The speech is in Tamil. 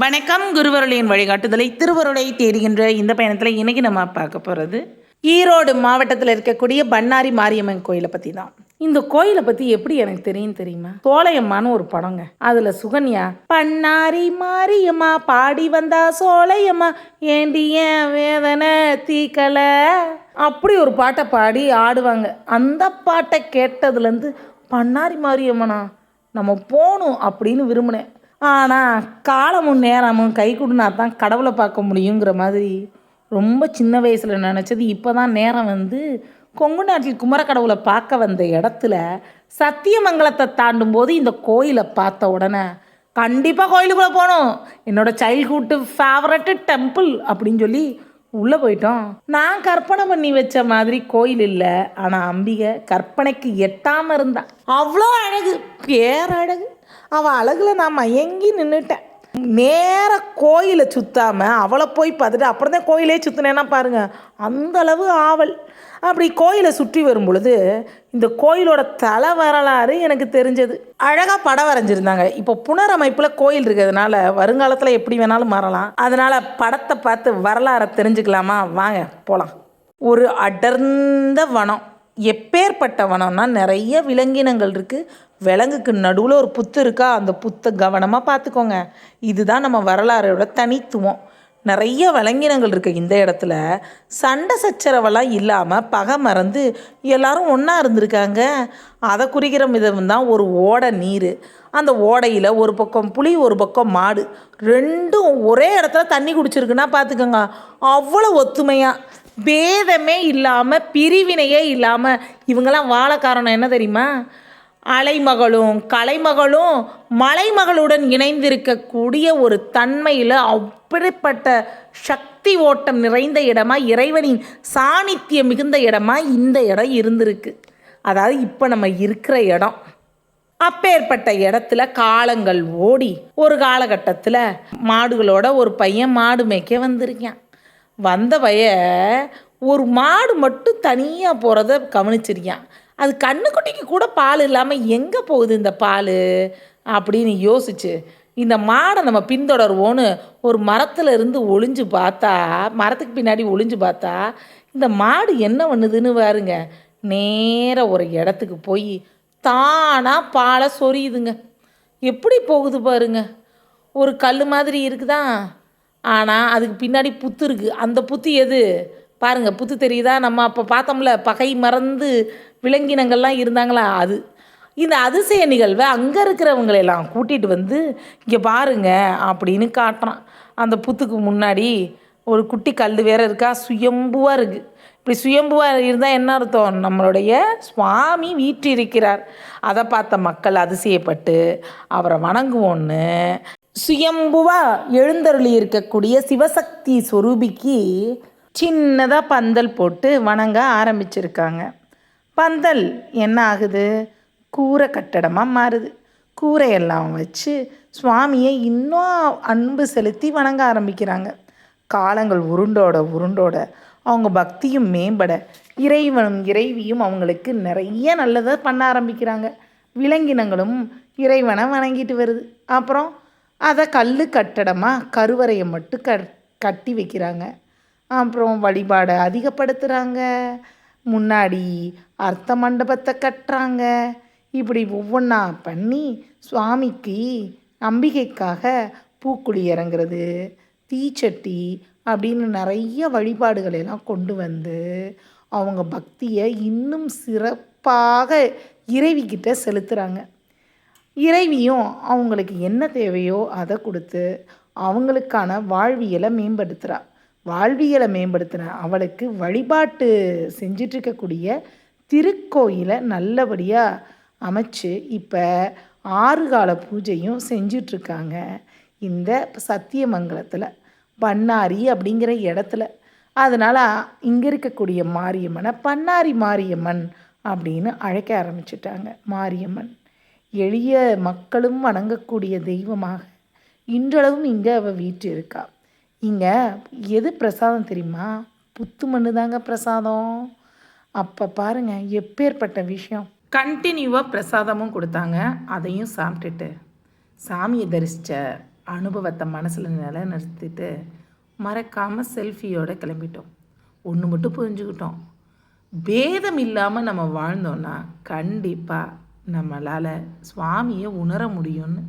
வணக்கம் குருவருளியின் வழிகாட்டுதலை திருவருளை தேடுகின்ற இந்த பயணத்தில் இன்றைக்கி நம்ம பார்க்க போகிறது ஈரோடு மாவட்டத்தில் இருக்கக்கூடிய பண்ணாரி மாரியம்மன் கோயிலை பற்றி தான் இந்த கோயிலை பற்றி எப்படி எனக்கு தெரியும் தெரியுமா? சோலையம்மான்னு ஒரு படங்க. அதில் சுகன்யா பண்ணாரி மாரியம்மா பாடி வந்தா சோலையம்மா ஏண்டி ஏன் வேதனை தீக்கலை? அப்படி ஒரு பாட்டை பாடி ஆடுவாங்க. அந்த பாட்டை கேட்டதுலேருந்து பண்ணாரி மாரியம்மனா நம்ம போகணும் அப்படின்னு விரும்பினேன். ஆனால் காலமும் நேரமும் கை கொடுனா தான் கடவுளை பார்க்க முடியுங்கிற மாதிரி ரொம்ப சின்ன வயசில் நினச்சது. இப்போ தான் நேரம் வந்து கொங்கு நாட்டில் குமரக்கடவுளை பார்க்க வந்த இடத்துல சத்தியமங்கலத்தை தாண்டும் போது இந்த கோயிலை பார்த்த உடனே கண்டிப்பாக கோயிலுக்குள்ளே போகணும். என்னோடய சைல்ட்ஹுட்டு ஃபேவரட்டு டெம்பிள் அப்படின்னு சொல்லி உள்ளே போயிட்டோம். நான் கற்பனை பண்ணி வச்ச மாதிரி கோயில் இல்லை. ஆனால் அம்பிகை கற்பனைக்கு எட்டாமல் இருந்தா அவ்வளோ அழகு பேரழகு. அவள் அழகில் நான் மயங்கி நின்றுட்டேன் நேர கோயிலை சுத்தாமல் அவளை போய் பார்த்துட்டு அப்புறம் தான் கோயிலே சுற்றினேன்னா பாருங்கள் அந்த அளவு ஆவல். அப்படி கோயிலை சுற்றி வரும் பொழுது இந்த கோயிலோட தலை வரலாறு எனக்கு தெரிஞ்சது. அழகாக படம் வரைஞ்சிருந்தாங்க. இப்போ புனரமைப்பில் கோயில் இருக்கிறதுனால வருங்காலத்தில் எப்படி வேணாலும் மாறலாம். அதனால் படத்தை பார்த்து வரலாறை தெரிஞ்சுக்கலாமா? வாங்க போகலாம் ஒரு அடர்ந்த வனம். எப்பேற்பட்ட வனம்னா நிறைய விலங்கினங்கள் இருக்குது விலங்குக்கு நடுவில் ஒரு புத்து இருக்கா அந்த புத்தை கவனமாக பார்த்துக்கோங்க. இதுதான் நம்ம வரலாறோட தனித்துவம். நிறைய விலங்கினங்கள் இருக்குது இந்த இடத்துல. சண்டை சச்சரவெல்லாம் இல்லாமல் பகை மறந்து எல்லாரும் ஒன்றா இருந்திருக்காங்க. அதை குறிக்கிற விதம் தான் ஒரு ஓடை நீர். அந்த ஓடையில் ஒரு பக்கம் புலி ஒரு பக்கம் மாடு. ரெண்டும் ஒரே இடத்துல தண்ணி குடிச்சிருக்குன்னா பார்த்துக்கோங்க. அவ்வளோ ஒத்துமையாக பேதமே இல்லாமல் பிரிவினையே இல்லாமல் இவங்கெல்லாம் வாழ காரணம் என்ன தெரியுமா? அலைமகளும் கலைமகளும் மலைமகளுடன் இணைந்திருக்கக்கூடிய ஒரு தன்மையில் அப்படிப்பட்ட சக்தி ஓட்டம் நிறைந்த இடமா இறைவனின் சாநித்தியம் மிகுந்த இடமா இந்த இடம் இருந்திருக்கு. அதாவது இப்போ நம்ம இருக்கிற இடம். அப்பேற்பட்ட இடத்துல காலங்கள் ஓடி ஒரு காலகட்டத்தில் மாடுகளோட ஒரு பையன் மாடு மேய்க்க வந்திருக்கான். வந்த பைய ஒரு மாடு மட்டும் தனியாக போகிறத கவனிச்சிருக்கான் அது கண்ணுக்குட்டிக்கு கூட பால் இல்லாமல் எங்கே போகுது இந்த பால்? அப்படின்னு யோசிச்சு இந்த மாடை நம்ம பின்தொடர்வோன்னு ஒரு மரத்தில் இருந்து ஒளிஞ்சு பார்த்தா மரத்துக்கு பின்னாடி ஒளிஞ்சு பார்த்தா இந்த மாடு என்ன பண்ணுதுன்னு பாருங்க. நேர ஒரு இடத்துக்கு போய் தானாக பாலை சொரியுதுங்க. எப்படி போகுது பாருங்க. ஒரு கல் மாதிரி இருக்குதா ஆனால் அதுக்கு பின்னாடி புத்து இருக்குது அந்த புத்து எது? பாருங்கள் புத்து தெரியுதா? நம்ம அப்போ பார்த்தோம்ல பகை மறந்து விலங்கினங்கள்லாம் இருந்தாங்களா? அது. இந்த அதிசய நிகழ்வை அங்கே இருக்கிறவங்களெல்லாம் கூட்டிகிட்டு வந்து இங்கே பாருங்க அப்படின்னு காட்டுறான். அந்த புத்துக்கு முன்னாடி ஒரு குட்டி கல் வேற இருக்கா? சுயம்புவாக இருக்குது இப்படி சுயம்புவாக இருந்தால் என்ன அர்த்தம்? நம்மளுடைய சுவாமி வீற்றிருக்கிறார். அதை பார்த்த மக்கள் அதிசயப்பட்டு அவரை வணங்குவோன்னு சுயம்புவா எழுந்தருளி இருக்கக்கூடிய சிவசக்தி சொரூபிக்கு சின்னதாக பந்தல் போட்டு வணங்க ஆரம்பிச்சிருக்காங்க. பந்தல் என்ன ஆகுது கூரை கட்டடமாக மாறுது. கூரையெல்லாம் வச்சு சுவாமியை இன்னும் அன்பு செலுத்தி வணங்க ஆரம்பிக்கிறாங்க. காலங்கள் உருண்டோட உருண்டோட அவங்க பக்தியும் மேம்பட இறைவனும் இறைவியும் அவங்களுக்கு நிறைய நல்லதை பண்ண ஆரம்பிக்கிறாங்க. விலங்கினங்களும் இறைவனை வணங்கிட்டு வருது. அப்புறம் அதை கல் கட்டடமாக கருவறையை மட்டும் க கட்டி வைக்கிறாங்க. அப்புறம் வழிபாடை அதிகப்படுத்துகிறாங்க முன்னாடி அர்த்த மண்டபத்தை கட்டுறாங்க. இப்படி ஒவ்வொன்றா பண்ணி சுவாமிக்கு நம்பிக்கைக்காக பூக்குழி இறங்குறது தீச்சட்டி அப்படின்னு நிறைய வழிபாடுகளை எல்லாம் கொண்டு வந்து அவங்க பக்தியை இன்னும் சிறப்பாக இறைவிக்கிட்ட செலுத்துகிறாங்க இறைவியும் அவங்களுக்கு என்ன தேவையோ அதை கொடுத்து அவங்களுக்கான வாழ்வியலை மேம்படுத்துகிறா வாழ்வியலை மேம்படுத்தின அவளுக்கு வழிபாட்டு செஞ்சிட்ருக்கக்கூடிய திருக்கோயிலை நல்லபடியாக அமைச்சு இப்போ ஆறு கால பூஜையும் செஞ்சிட்ருக்காங்க இந்த சத்தியமங்கலத்தில் பண்ணாரி அப்படிங்கிற இடத்துல. அதனால் இங்கே இருக்கக்கூடிய மாரியம்மனை பண்ணாரி மாரியம்மன் அப்படின்னு அழைக்க ஆரம்பிச்சிட்டாங்க மாரியம்மன். எளிய மக்களும் வணங்கக்கூடிய தெய்வமாக. இன்றளவும் இங்கே அவள் வீட்டு இருக்கா. இங்கே எது பிரசாதம் தெரியுமா? புத்து மண்ணு தாங்க பிரசாதம். அப்போ பாருங்க எப்பேற்பட்ட விஷயம். கண்டினியூவாக பிரசாதமும் கொடுத்தாங்க. அதையும் சாப்பிட்டுட்டு சாமியை தரிசித்த அனுபவத்தை மனசில் நிலைநிறுத்திட்டு மறக்காமல் செல்ஃபியோடு கிளம்பிட்டோம். ஒன்று மட்டும் புரிஞ்சுக்கிட்டோம். பேதம் இல்லாமல் நம்ம வாழ்ந்தோன்னா கண்டிப்பாக நம்மளால் சுவாமியை உணர முடியும்னு